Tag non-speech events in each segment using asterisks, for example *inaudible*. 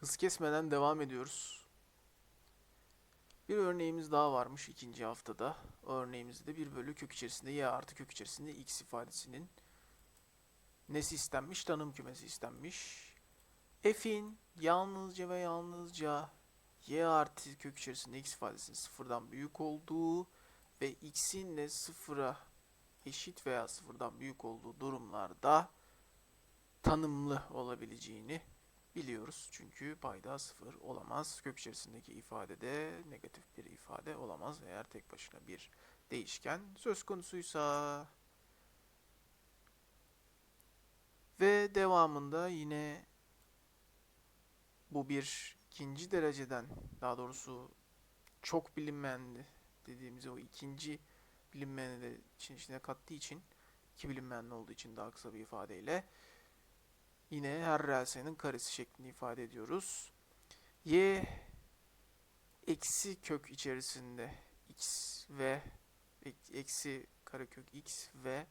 Hız kesmeden devam ediyoruz. Bir örneğimiz daha varmış ikinci haftada. O örneğimizde bir bölü kök içerisinde y artı kök içerisinde x ifadesinin nesi istenmiş? Tanım kümesi istenmiş. F'in yalnızca ve yalnızca y artı kök içerisinde x ifadesinin sıfırdan büyük olduğu ve x'in de sıfıra eşit veya sıfırdan büyük olduğu durumlarda tanımlı olabileceğini biliyoruz. Çünkü payda sıfır olamaz. Kök içerisindeki ifadede negatif bir ifade olamaz eğer tek başına bir değişken söz konusuysa. Ve devamında yine bu bir ikinci dereceden daha doğrusu çok bilinmeyen dediğimiz o ikinci bilinmeyeni de için içine kattığı için iki bilinmeyenli olduğu için daha kısa bir ifadeyle yine her sayının karesi şeklinde ifade ediyoruz. Y eksi kök içerisinde x ve ek- eksi karekök x ve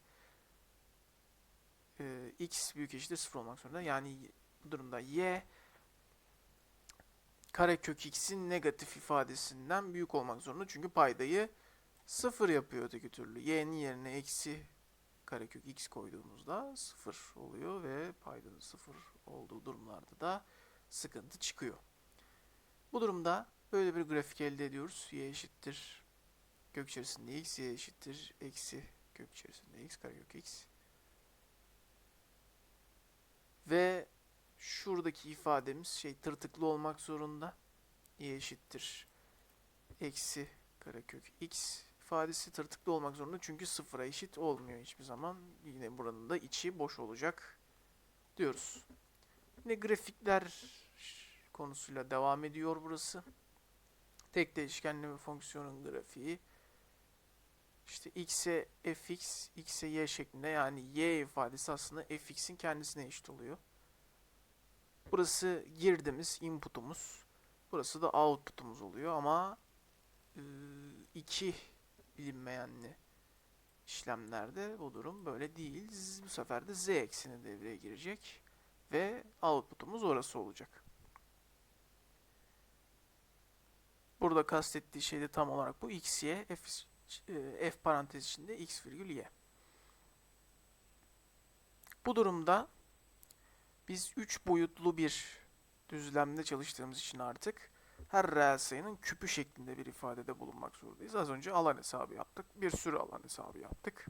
e, x büyük eşittir sıfır olmak zorunda. Yani bu durumda y karekök x'in negatif ifadesinden büyük olmak zorunda. Çünkü paydayı sıfır yapıyor öteki türlü. y'nin yerine eksi karekök x koyduğumuzda sıfır oluyor ve paydanın sıfır olduğu durumlarda da sıkıntı çıkıyor. Bu durumda böyle bir grafik elde ediyoruz. y eşittir kök içerisinde x, y eşittir eksi kök içerisinde x karekök x. Ve şuradaki ifademiz şey tırtıklı olmak zorunda. y eşittir eksi karekök x ifadesi tırtıklı olmak zorunda çünkü sıfıra eşit olmuyor hiçbir zaman. Yine buranın da içi boş olacak diyoruz. Yine grafikler konusuyla devam ediyor burası. Tek değişkenli bir fonksiyonun grafiği. İşte x'e fx, x'e y şeklinde yani y ifadesi aslında fx'in kendisine eşit oluyor. Burası girdimiz, input'umuz. Burası da output'umuz oluyor ama e, iki bilinmeyenli işlemlerde bu durum böyle değil. Bu sefer de z ekseni devreye girecek ve output'umuz orası olacak. Burada kastettiği şey de tam olarak bu. x, y, f, e, f parantez içinde x virgül y. Bu durumda biz 3 boyutlu bir düzlemde çalıştığımız için artık her reel sayının küpü şeklinde bir ifadede bulunmak zorundayız. Az önce alan hesabı yaptık. Bir sürü alan hesabı yaptık.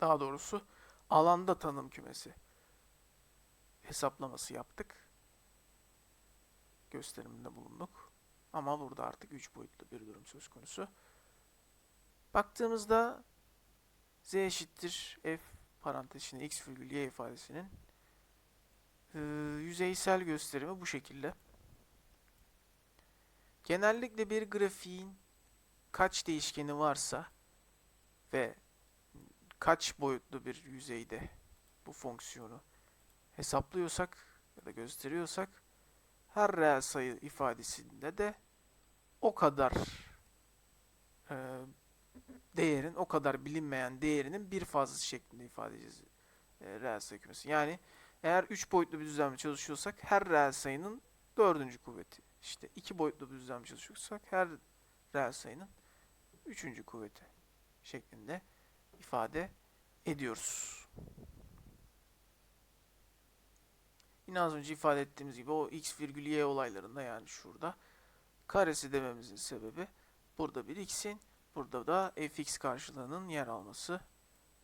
Daha doğrusu alanda tanım kümesi hesaplaması yaptık. Gösteriminde bulunduk. Ama burada artık 3 boyutlu bir durum söz konusu. Baktığımızda z eşittir f parantez içinde x virgül y ifadesinin e, yüzeysel gösterimi bu şekilde. Genellikle bir grafiğin kaç değişkeni varsa ve kaç boyutlu bir yüzeyde bu fonksiyonu hesaplıyorsak ya da gösteriyorsak her reel sayı ifadesinde de o kadar e, değerin, o kadar bilinmeyen değerinin bir fazlası şeklinde ifade edeceğiz e, reel sayı kümesi. Yani eğer 3 boyutlu bir düzlemde çalışıyorsak her reel sayının dördüncü kuvveti. İşte iki boyutlu düzlem çalışıyorsak her reel sayının üçüncü kuvveti şeklinde ifade ediyoruz. Yine az önce ifade ettiğimiz gibi o x virgül y olaylarında yani şurada karesi dememizin sebebi burada bir x'in burada da fx karşılığının yer alması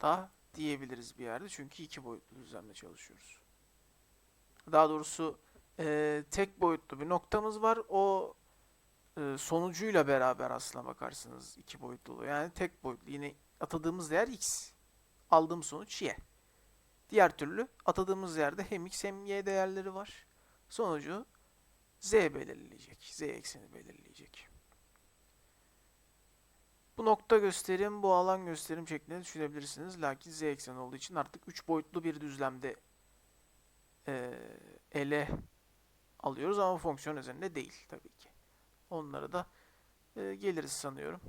da diyebiliriz bir yerde. Çünkü iki boyutlu düzlemde çalışıyoruz. Daha doğrusu e, tek boyutlu bir noktamız var. O e, sonucuyla beraber aslına bakarsınız iki boyutlu. Yani tek boyutlu. Yine atadığımız değer x. Aldığım sonuç y. Diğer türlü atadığımız yerde hem x hem y değerleri var. Sonucu z belirleyecek. Z ekseni belirleyecek. Bu nokta gösterim, bu alan gösterim şeklinde düşünebilirsiniz. Lakin z ekseni olduğu için artık 3 boyutlu bir düzlemde e, ele alıyoruz ama fonksiyon üzerinde değil tabii ki. Onlara da e, geliriz sanıyorum.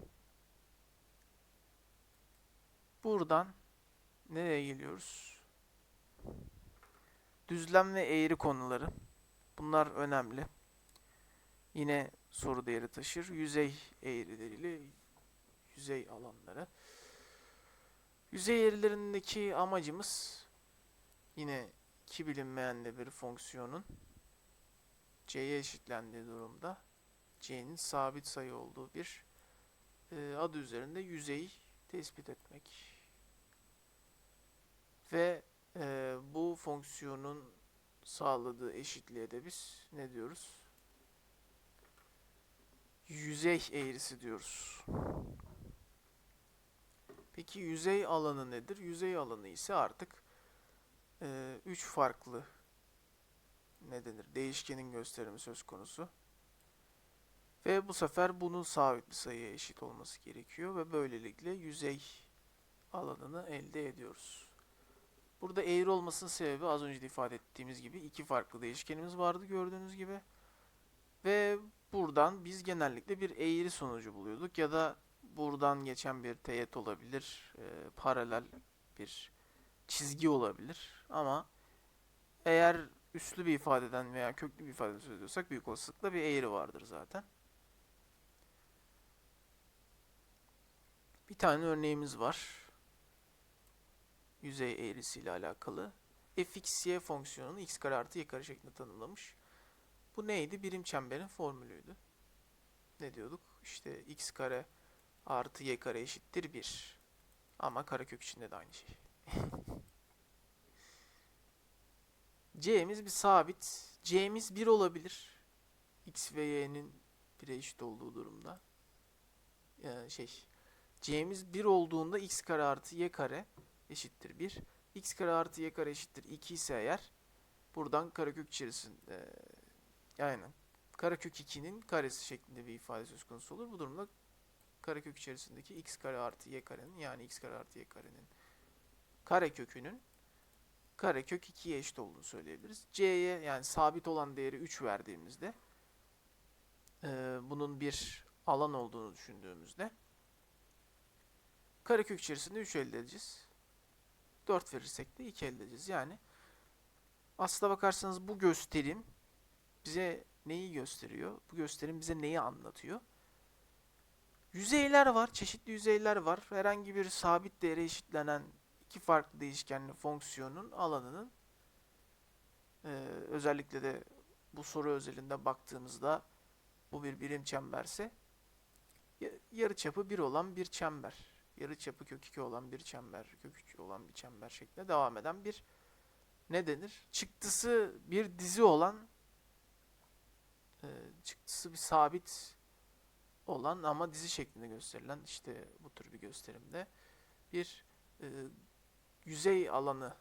Buradan nereye geliyoruz? Düzlem ve eğri konuları. Bunlar önemli. Yine soru değeri taşır. Yüzey eğrileriyle yüzey alanları. Yüzey eğrilerindeki amacımız yine iki bilinmeyenli bir fonksiyonun c'ye eşitlendiği durumda c'nin sabit sayı olduğu bir e, adı üzerinde yüzeyi tespit etmek. Ve e, bu fonksiyonun sağladığı eşitliğe de biz ne diyoruz? Yüzey eğrisi diyoruz. Peki yüzey alanı nedir? Yüzey alanı ise artık e, üç farklı ne denir? Değişkenin gösterimi söz konusu. Ve bu sefer bunun sabit bir sayıya eşit olması gerekiyor ve böylelikle yüzey alanını elde ediyoruz. Burada eğri olmasının sebebi az önce de ifade ettiğimiz gibi iki farklı değişkenimiz vardı gördüğünüz gibi. Ve buradan biz genellikle bir eğri sonucu buluyorduk ya da buradan geçen bir teğet olabilir, e, paralel bir çizgi olabilir ama eğer üslü bir ifadeden veya köklü bir ifadeden söz ediyorsak büyük olasılıkla bir eğri vardır zaten. Bir tane örneğimiz var. Yüzey eğrisiyle alakalı. fxy fonksiyonunu x kare artı y kare şeklinde tanımlamış. Bu neydi? Birim çemberin formülüydü. Ne diyorduk? İşte x kare artı y kare eşittir 1. Ama karekök içinde de aynı şey. *laughs* c'miz bir sabit. c'miz 1 olabilir. x ve y'nin 1'e eşit olduğu durumda. Yani şey, c'miz 1 olduğunda x kare artı y kare eşittir 1. x kare artı y kare eşittir 2 ise eğer buradan karekök içerisinde aynen karekök 2'nin karesi şeklinde bir ifade söz konusu olur. Bu durumda karekök içerisindeki x kare artı y karenin yani x kare artı y karenin karekökünün karekök 2'ye eşit olduğunu söyleyebiliriz. c'ye yani sabit olan değeri 3 verdiğimizde e, bunun bir alan olduğunu düşündüğümüzde karekök içerisinde 3 elde edeceğiz. 4 verirsek de 2 elde edeceğiz. Yani aslına bakarsanız bu gösterim bize neyi gösteriyor? Bu gösterim bize neyi anlatıyor? Yüzeyler var, çeşitli yüzeyler var. Herhangi bir sabit değere eşitlenen iki farklı değişkenli fonksiyonun alanının e, özellikle de bu soru özelinde baktığımızda bu bir birim çemberse ya- yarıçapı 1 olan bir çember, yarıçapı kök 2 olan bir çember, kök 2 olan bir çember şeklinde devam eden bir ne denir? Çıktısı bir dizi olan e, çıktısı bir sabit olan ama dizi şeklinde gösterilen işte bu tür bir gösterimde bir e, yüzey alanı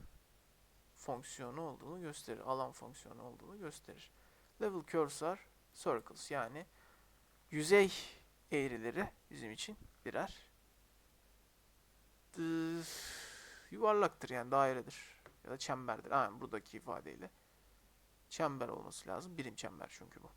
fonksiyonu olduğunu gösterir. Alan fonksiyonu olduğunu gösterir. Level curves are circles yani yüzey eğrileri bizim için birer yuvarlaktır yani dairedir ya da çemberdir. Aynen buradaki ifadeyle çember olması lazım. Birim çember çünkü bu.